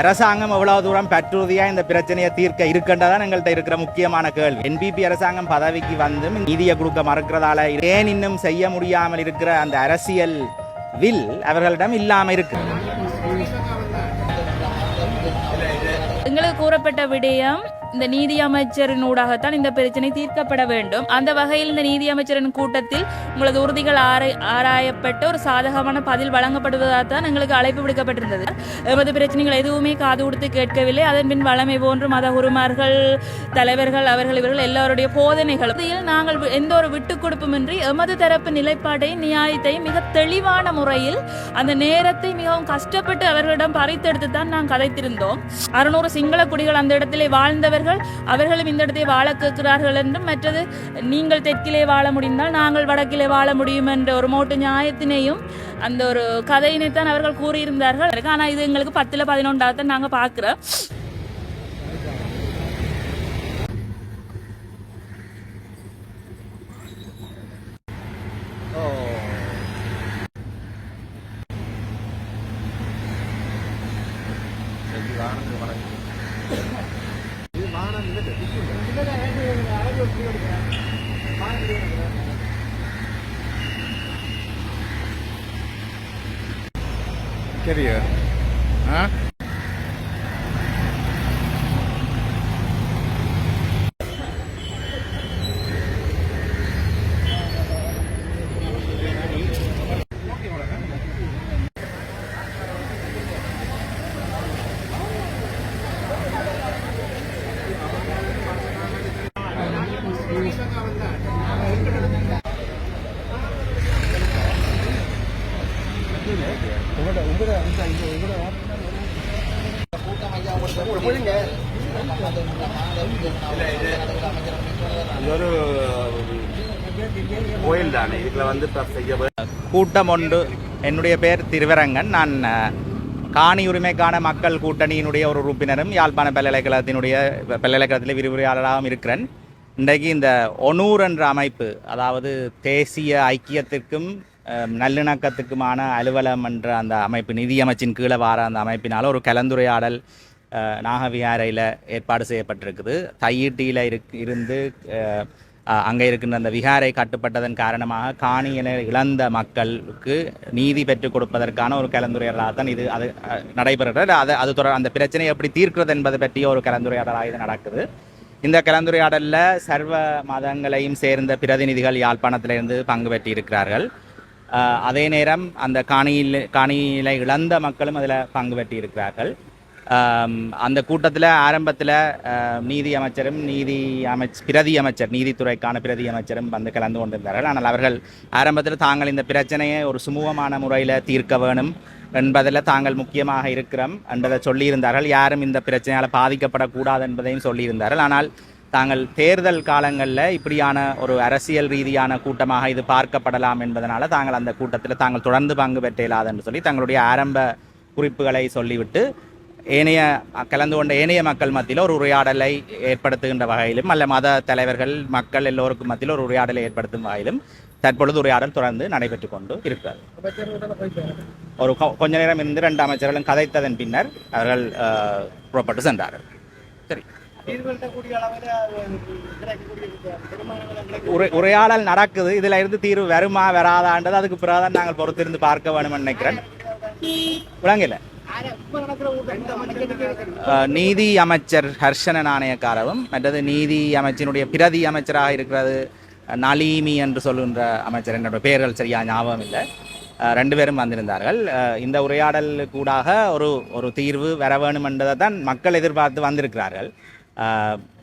அரசாங்கம் எவ்வளவு தூரம் பற்றுறுதியா இந்த பிரச்சனையை தீர்க்க இருக்கின்றதான் எங்கள்கிட்ட இருக்கிற முக்கியமான கேள்வி. என்பிபி அரசாங்கம் பதவிக்கு வந்தும் நிதியை கொடுக்க மறுக்கிறதால ஏன் இன்னும் செய்ய முடியாமல் இருக்கிற அந்த அரசியல் வில் அவர்களிடம் இல்லாம இருக்கு. எங்களுக்கு கூறப்பட்ட விடயம் இந்த நீதி அமைச்சரின் ஊடாகத்தான் இந்த பிரச்சனை தீர்க்கப்பட வேண்டும். அந்த வகையில் இந்த நீதி அமைச்சரின் கூட்டத்தில் உங்களது உறுதிகள் ஆராய் ஆராயப்பட்டு ஒரு சாதகமான பதில் வழங்கப்படுவதாக தான் எங்களுக்கு அழைப்பு விடுக்கப்பட்டிருந்தது. எமது பிரச்சனைகள் எதுவுமே காது கொடுத்து கேட்கவில்லை. அதன் பின் வளமை போன்று மத குருமார்கள் தலைவர்கள் அவர்கள் இவர்கள் எல்லோருடைய போதனைகள் நாங்கள் எந்த ஒரு விட்டுக் கொடுப்புமின்றி எமது தரப்பு நிலைப்பாட்டையும் நியாயத்தையும் மிக தெளிவான முறையில் அந்த நேரத்தை மிகவும் கஷ்டப்பட்டு அவர்களிடம் பறித்தெடுத்து தான் நாங்கள் கதைத்திருந்தோம். அறுநூறு சிங்கள குடிகள் அந்த இடத்திலே வாழ்ந்தவர்கள் அவர்களும் இந்த இடத்தை வாழ கேட்கிறார்கள் என்றும் மற்றது நீங்கள் தெற்கிலே வாழ முடிந்தால் நாங்கள் வடக்கிலே வாழ முடியும் என்ற ஒரு மோட்டு நியாயத்தினையும் அந்த ஒரு கதையினைத்தான் அவர்கள் கூறியிருந்தார்கள். ஆனால் இது எங்களுக்கு பத்தில் பதினொன்றாவது தான் நாங்கள் பார்க்குறோம். சரியா ஆ இது கோயில் தானே வந்து கூட்டம் ஒன்று என்னுடைய பேர் திருவரங்கன் நான் காணி உரிமைக்கான மக்கள் கூட்டணியினுடைய ஒரு உறுப்பினரும் யாழ்ப்பாண பல்கலைக்கழகத்தினுடைய பல்கலைக்கழகத்தில் விரிவுரையாளராகவும் இருக்கிறேன் இன்றைக்கு இந்த ஒனூர் என்ற அமைப்பு அதாவது தேசிய ஐக்கியத்திற்கும் நல்லிணக்கத்துக்குமான அலுவலம் என்ற அந்த அமைப்பு நிதியமைச்சின் கீழே வார அந்த அமைப்பினால் ஒரு கலந்துரையாடல் அஹ், நாகவிகாரையில் ஏற்பாடு செய்யப்பட்டிருக்குது. தையீட்டியில் இருக் இருந்து அங்கே இருக்கின்ற அந்த விகாரை கட்டுப்பட்டதன் காரணமாக காணியினை இழந்த மக்களுக்கு நீதி பெற்றுக் கொடுப்பதற்கான ஒரு கலந்துரையாடலாக தான் இது அது நடைபெறுகிறது. அது அது தொடர் அந்த பிரச்சனையை எப்படி தீர்க்கிறது என்பது பற்றிய ஒரு கலந்துரையாடலாக இது நடக்குது. இந்த கலந்துரையாடலில் சர்வ மதங்களையும் சேர்ந்த பிரதிநிதிகள் யாழ்ப்பாணத்திலிருந்து பங்கு பெற்றிருக்கிறார்கள். அதே நேரம் அந்த காணியில் காணியில இழந்த மக்களும் அதில் பங்கு பெற்றிருக்கிறார்கள். அந்த கூட்டத்தில் ஆரம்பத்தில் நீதி அமைச்சரும் நீதி அமைச் பிரதி அமைச்சர் நீதித்துறைக்கான பிரதி அமைச்சரும் வந்து கலந்து கொண்டிருந்தார்கள். ஆனால் அவர்கள் ஆரம்பத்தில் தாங்கள் இந்த பிரச்சனையை ஒரு சுமூகமான முறையில் தீர்க்க வேணும் என்பதில் தாங்கள் முக்கியமாக இருக்கிறோம் என்பதை சொல்லியிருந்தார்கள். யாரும் இந்த பிரச்சனையால் பாதிக்கப்படக்கூடாது என்பதையும் சொல்லியிருந்தார்கள். ஆனால் தாங்கள் தேர்தல் காலங்களில் இப்படியான ஒரு அரசியல் ரீதியான கூட்டமாக இது பார்க்கப்படலாம் என்பதனால் தாங்கள் அந்த கூட்டத்தில் தாங்கள் தொடர்ந்து பங்கு பெற்ற இயலாது என்று சொல்லி தங்களுடைய ஆரம்ப குறிப்புகளை சொல்லிவிட்டு ஏனைய கலந்து கொண்ட ஏனைய மக்கள் மத்தியில் ஒரு உரையாடலை ஏற்படுத்துகின்ற வகையிலும் அல்ல மத தலைவர்கள் மக்கள் எல்லோருக்கும் மத்தியில் ஒரு உரையாடலை ஏற்படுத்தும் வகையிலும் தற்பொழுது உரையாடல் தொடர்ந்து நடைபெற்று கொண்டு இருக்கிறது. ஒரு கொ- கொஞ்ச நேரம் இருந்து ரெண்டு அமைச்சர்களும் கதைத்ததன் பின்னர் அவர்கள் புறப்பட்டு சென்றார்கள். சரி. உரையாடல் நடக்குது. இதுல இருந்து தீர்வு வருமா வராதான்றது அதுக்கு பிறகுதான் நாங்கள் பொறுத்திருந்து பார்க்க வேணும்னு நினைக்கிறேன். விளங்கல? நீதி அமைச்சர் ஹர்ஷன நாணயக்காரவும் மற்றது நீதி அமைச்சினுடைய பிரதி அமைச்சராக இருக்கிறது நலீமி என்று சொல்லுகின்ற அமைச்சர். என்னோட பெயர்கள் சரியா ஞாபகம் இல்லை. ரெண்டு பேரும் வந்திருந்தார்கள். அஹ், இந்த உரையாடல் கூடாக ஒரு ஒரு தீர்வு வர வேணும் என்றதை தான் மக்கள் எதிர்பார்த்து வந்திருக்கிறார்கள்.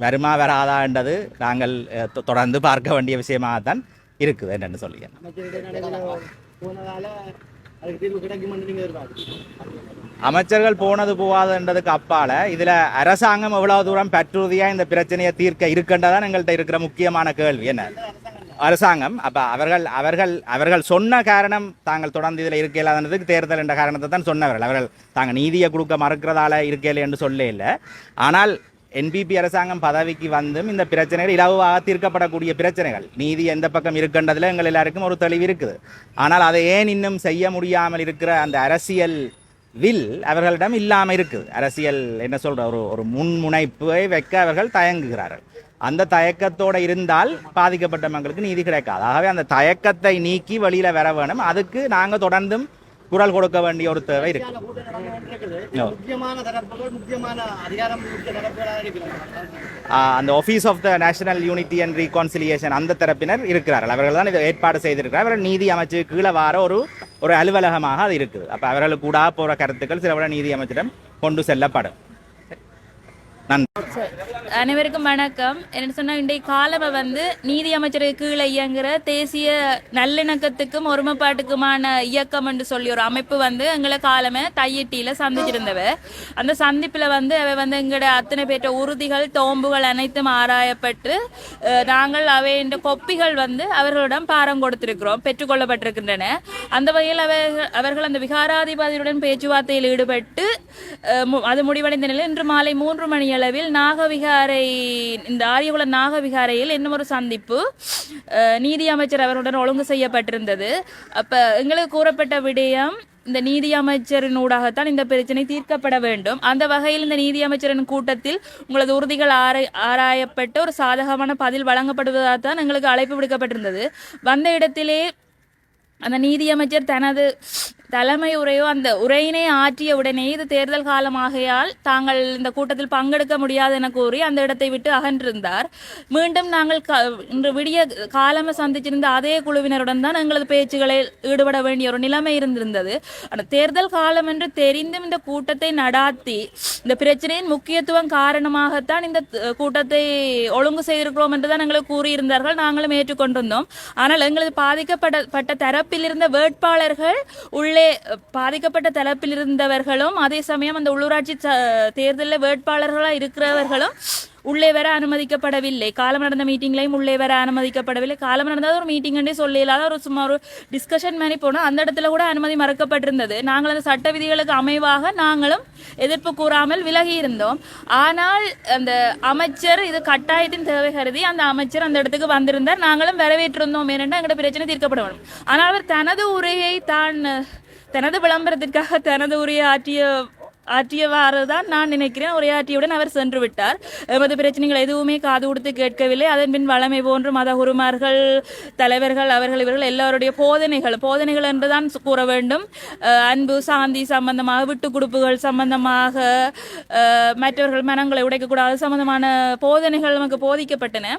வருமா வராதான்றது நாங்கள் அஹ், தொ- தொடர்ந்து பார்க்க வேண்டிய விஷயமாகத்தான் இருக்குது என்னென்னு சொல்லி அமைச்சர்கள் போனது போகாதுன்றதுக்கு அப்பால இதுல அரசாங்கம் எவ்வளவு தூரம் பற்றுறுதியா இந்த பிரச்சனையை தீர்க்க இருக்கின்றதான் எங்கள்கிட்ட இருக்கிற முக்கியமான கேள்வி என்ன அரசாங்கம் அப்ப அவர்கள் அவர்கள் அவர்கள் சொன்ன காரணம் தாங்கள் தொடர்ந்து இதுல இருக்க இல்லாததுக்கு தேர்தல் என்ற காரணத்தை தான் சொன்னவர்கள் அவர்கள் தாங்கள் நீதியை கொடுக்க மறுக்கிறதால இருக்கல என்று சொல்ல இல்லை ஆனால் என்பிபி அரசாங்கம் பதவிக்கு வந்தும் இந்த பிரச்சனைகள் இலவாக தீர்க்கப்படக்கூடிய பிரச்சனைகள். நீதி எந்த பக்கம் இருக்கின்றதுல எங்கள் எல்லாருக்கும் ஒரு தெளிவு இருக்குது. ஆனால் அதை ஏன் இன்னும் செய்ய முடியாமல் இருக்கிற அந்த அரசியல் வில் அவர்களிடம் இல்லாமல் இருக்குது. அரசியல் என்ன சொல்கிற ஒரு ஒரு முன்முனைப்பை வைக்க அவர்கள் தயங்குகிறார்கள். அந்த தயக்கத்தோடு இருந்தால் பாதிக்கப்பட்ட மக்களுக்கு நீதி கிடைக்காது. ஆகவே அந்த தயக்கத்தை நீக்கி வழியில் வர வேணும். அதுக்கு நாங்கள் தொடர்ந்தும் குரல் கொடுக்க வேண்டிய ஒரு தேவை இருக்கு. அந்த office of the national unity and reconciliation அந்த தரப்பினர் இருக்கிறார்கள். அவர்கள் தான் இதை ஏற்பாடு செய்திருக்கிறார். அவர்கள் நீதி அமைச்சு கீழே வார ஒரு ஒரு அலுவலகமாக அது இருக்குது. அப்போ அவர்களுக்கு கூட போகிற கருத்துக்கள் சில விட நீதி அமைச்சிடம் கொண்டு செல்லப்படும். அனைவருக்கும் வணக்கம். என்ன சொன்னா இன்றைய காலமை வந்து நீதி அமைச்சருக்கு கீழே இயங்குற தேசிய நல்லிணக்கத்துக்கும் ஒருமைப்பாட்டுக்குமான இயக்கம் என்று சொல்லி ஒரு அமைப்பு வந்து எங்களை காலமே தையிட்டியில சந்திச்சிருந்தவ. அந்த சந்திப்புல வந்து அவ வந்து எங்களோட அத்தனை பேற்ற உறுதிகள் தோம்புகள் அனைத்தும் ஆராயப்பட்டு நாங்கள் அவை கொப்பிகள் வந்து அவர்களிடம் பாரம் கொடுத்திருக்கிறோம் பெற்றுக்கொள்ளப்பட்டிருக்கின்றன அந்த வகையில் அவர்கள் அவர்கள் அந்த விகாராதிபதியுடன் பேச்சுவார்த்தையில் ஈடுபட்டு மு- அது முடிவடைந்த நிலையில் இன்று மாலை மூன்று மணி அளவில் நாகவிகாரை இந்த ஆரியகுல நாகவிகாரையில் இன்னும் ஒரு சந்திப்பு. நீதி அமைச்சர் அவருடன் ஒழுங்கு செய்யப்பட்டிருந்தது. அப்போ எங்களுக்கு கூறப்பட்ட விடயம் இந்த நீதி அமைச்சரின் ஊடாகத்தான் இந்த பிரச்சனை தீர்க்கப்பட வேண்டும். அந்த வகையில் இந்த நீதி அமைச்சரின் கூட்டத்தில் உங்களது உறுதிகள் ஆராய் ஆராயப்பட்டு ஒரு சாதகமான பதில் வழங்கப்படுவதாக தான் எங்களுக்கு அழைப்பு விடுக்கப்பட்டிருந்தது. வந்த இடத்திலே அந்த நீதியமைச்சர் தனது தலைமை உரையோ அந்த உரையினை ஆற்றிய உடனே இது தேர்தல் காலமாகையால் தாங்கள் இந்த கூட்டத்தில் பங்கெடுக்க முடியாது என கூறி அந்த இடத்தை விட்டு அகன்றிருந்தார். மீண்டும் நாங்கள் க- இன்று விடிய காலம சந்திச்சிருந்த அதே குழுவினருடன் தான் எங்களது பேச்சுகளில் ஈடுபட வேண்டிய ஒரு நிலைமை இருந்திருந்தது. ஆனால் தேர்தல் காலம் என்று தெரிந்தும் இந்த கூட்டத்தை நடாத்தி இந்த பிரச்சனையின் முக்கியத்துவம் காரணமாகத்தான் இந்த கூட்டத்தை ஒழுங்கு செய்திருக்கிறோம் என்றுதான் எங்களுக்கு கூறியிருந்தார்கள். நாங்களும் ஏற்றுக்கொண்டிருந்தோம். ஆனால் எங்களது பாதிக்கப்பட்ட பட்ட தரப்பில் இருந்த வேட்பாளர்கள் உள்ளே தேர்தலே பாதிக்கப்பட்ட தரப்பில் இருந்தவர்களும் அதே சமயம் அந்த உள்ளூராட்சி ச- தேர்தலில் வேட்பாளர்களாக இருக்கிறவர்களும் உள்ளே வர அனுமதிக்கப்படவில்லை. காலம் நடந்த மீட்டிங்லையும் உள்ளே வர அனுமதிக்கப்படவில்லை. காலம் நடந்தால் ஒரு மீட்டிங்னே சொல்ல இல்லாத ஒரு சும்மா ஒரு டிஸ்கஷன் மாதிரி போனோம். அந்த இடத்துல கூட அனுமதி மறக்கப்பட்டிருந்தது. நாங்கள் அந்த சட்ட விதிகளுக்கு அமைவாக நாங்களும் எதிர்ப்பு கூறாமல் விலகி இருந்தோம். ஆனால் அந்த அமைச்சர் இது கட்டாயத்தின் தேவை கருதி அந்த அமைச்சர் அந்த இடத்துக்கு வந்திருந்தார். நாங்களும் வரவேற்றிருந்தோம். ஏனென்றால் எங்களோட பிரச்சனை தீர்க்கப்பட வேண்டும் ஆனால் அவர் தனது உரையை தான் தனது விளம்பரத்திற்காக தனது உரையாற்றிய ஆற்றியவாறு தான் நான் நினைக்கிறேன். உரையாற்றியுடன் அவர் சென்று விட்டார். எமது பிரச்சனைகள் எதுவுமே காது கொடுத்து கேட்கவில்லை. அதன் பின் வளமை போன்று மத குருமார்கள் தலைவர்கள் அவர்கள் இவர்கள் எல்லாருடைய போதனைகள் போதனைகள் என்றுதான் கூற வேண்டும். அன்பு சாந்தி சம்பந்தமாக விட்டு கொடுப்புகள் சம்பந்தமாக மற்றவர்கள் மனங்களை உடைக்கக்கூடாது சம்பந்தமான போதனைகள் நமக்கு போதிக்கப்பட்டன.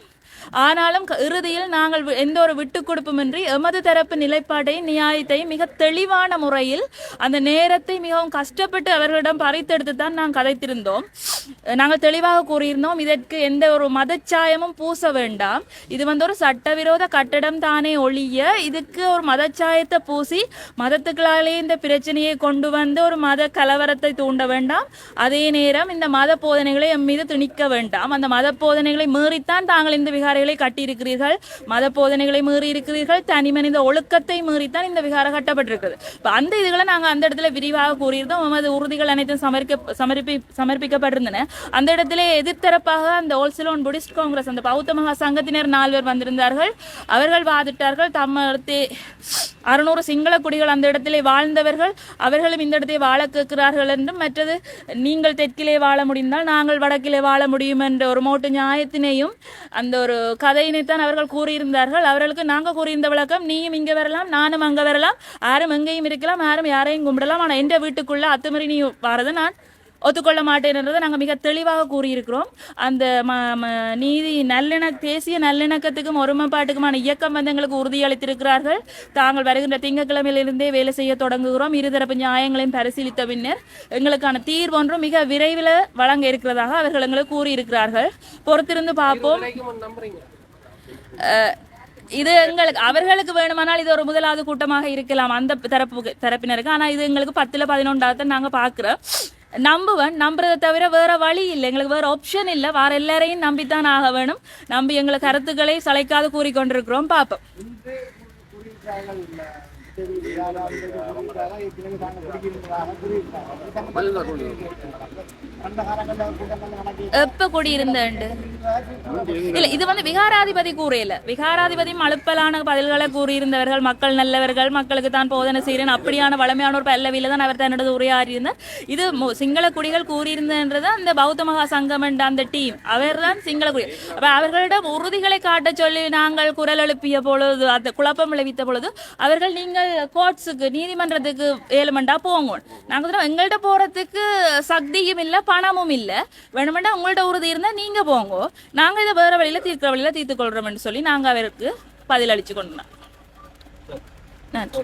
ஆனாலும் இறுதியில் நாங்கள் எந்த ஒரு விட்டுக் கொடுப்புமின்றி எமது தரப்பு நிலைப்பாட்டையும் நியாயத்தையும் மிக தெளிவான முறையில் அந்த நேரத்தை மிகவும் கஷ்டப்பட்டு அவர்களிடம் பறித்தெடுத்து தான் நாங்கள் கதைத்திருந்தோம் நாங்கள் தெளிவாக கூறியிருந்தோம் இதற்கு எந்த ஒரு மதச்சாயமும் பூச வேண்டாம். இது வந்து ஒரு சட்டவிரோத கட்டடம் தானே ஒழிய இதுக்கு ஒரு மதச்சாயத்தை பூசி மதத்துக்களாலே இந்த பிரச்சனையை கொண்டு வந்து ஒரு மத கலவரத்தை தூண்ட வேண்டாம். அதே நேரம் இந்த மத போதனைகளை எம் மீது திணிக்க வேண்டாம். அந்த மத போதனைகளை மீறித்தான் தாங்கள் இந்த விகாரைகளை கட்டியிருக்கிறீர்கள் மத போதனைகளை மீறி இருக்கிறீர்கள் தனி மனித ஒழுக்கத்தை மீறித்தான் இந்த விகாரம் கட்டப்பட்டிருக்குது. இப்போ அந்த இதுகளை நாங்கள் அந்த இடத்துல விரிவாக கூறியிருந்தோம். உமது உறுதிகள் அனைத்தும் சமர்க்க சமர்ப்பி சமர்ப்பிக்கப்பட்டிருந்தன. அந்த இடத்திலே எதிர்த்தரப்பாக அந்த ஓல்சிலோன் புடிஸ்ட் காங்கிரஸ் அந்த பௌத்த மகா சங்கத்தினர் நால்வர் வந்திருந்தார்கள். அவர்கள் வாதிட்டார்கள். தம்மத்தை அறுநூறு சிங்கள குடிகள் அந்த இடத்திலே வாழ்ந்தவர்கள். அவர்களும் இந்த இடத்தை வாழ கேட்கிறார்கள் என்றும் மற்றது நீங்கள் தெற்கிலே வாழ முடிந்தால் நாங்கள் வடக்கிலே வாழ முடியும் என்ற ஒரு மோட்டு நியாயத்தினையும் அந்த ஒரு கதையினைத்தான் அவர்கள் கூறியிருந்தார்கள். அவர்களுக்கு நாங்கள் கூறியிருந்த விளக்கம் நீயும் இங்கே வரலாம் நானும் அங்கே வரலாம். யாரும் எங்கேயும் இருக்கலாம் யாரும் யாரையும் கும்பிடலாம். ஆனால் எந்த வீட்டுக்குள்ளே அத்துமீறி நீ வரதை நான் ஒத்துக்கொள்ள மாட்டேன்றதை நாங்கள் மிக தெளிவாக கூறியிருக்கிறோம். அந்த ம நீதி நல்லிணக் தேசிய நல்லிணக்கத்துக்கும் ஒருமைப்பாட்டுக்குமான இயக்கம் வந்து எங்களுக்கு உறுதியளித்திருக்கிறார்கள். தாங்கள் வருகின்ற திங்கட்கிழமையிலிருந்தே வேலை செய்ய தொடங்குகிறோம். இருதரப்பு நியாயங்களையும் பரிசீலித்த பின்னர் எங்களுக்கான தீர்வொன்றும் மிக விரைவில் வழங்க இருக்கிறதாக அவர்கள் எங்களுக்கு கூறியிருக்கிறார்கள். பொறுத்திருந்து பார்ப்போம். அஹ், இது எங்களுக்கு அவர்களுக்கு வேணுமானால் இது ஒரு முதலாவது கூட்டமாக இருக்கலாம். அந்த தரப்பு தரப்பினருக்கு. ஆனால் இது எங்களுக்கு பத்தில் பதினொன்றாவது நாங்கள் பார்க்குறோம். நம்புவேன் நம்புறதை தவிர வேற வழி இல்லை எங்களுக்கு வேற ஆப்ஷன் இல்லை வேற எல்லாரையும் நம்பித்தான் ஆக வேணும் நம்பி எங்களை கருத்துக்களை சளைக்காது கூறிக்கொண்டிருக்கிறோம் பார்ப்போம் சரி விகாராதிபதி கூறியிருக்காரா, ஏற்கனவே எப்ப குடியிருந்தேன் இல்ல இது வந்து விகாராதிபதி கூறையில விகாராதிபதி மழுப்பலான பதில்களை கூறியிருந்தவர்கள் மக்கள் நல்லவர்கள் மக்களுக்கு தான் போதனை செய்கிறேன் அப்படியான வளமையான ஒரு பல்லவியில தான் அவர் தன்னோட உரையாறியிருந்தார் இது சிங்கள குடிகள் கூறியிருந்தது அந்த பௌத்த மகா சங்கம் என்ற அந்த டீம் அவர் தான் சிங்கள குடி. அப்ப அவர்களிடம் உறுதிகளை காட்ட சொல்லி நாங்கள் குரல் எழுப்பிய பொழுது அந்த குழப்பம் விளைவித்த பொழுது அவர்கள் நீங்கள் கோர்ட்ஸுக்கு நீதிமன்றத்துக்கு ஏழுமண்டா போங்க நாங்கள் எங்கள்கிட்ட போறதுக்கு சக்தியும் இல்லை பணமும் இல்லை. வேணுமெண்டா உங்கள்ட்ட உறுதி இருந்தா நீங்க போங்க. நாங்க இதை வேற வழியில தீர்க்கிற வழியில தீர்த்து கொள்கிறோம்னு சொல்லி நாங்க அவருக்கு பதிலளிச்சு கொண்டோம். நன்றி.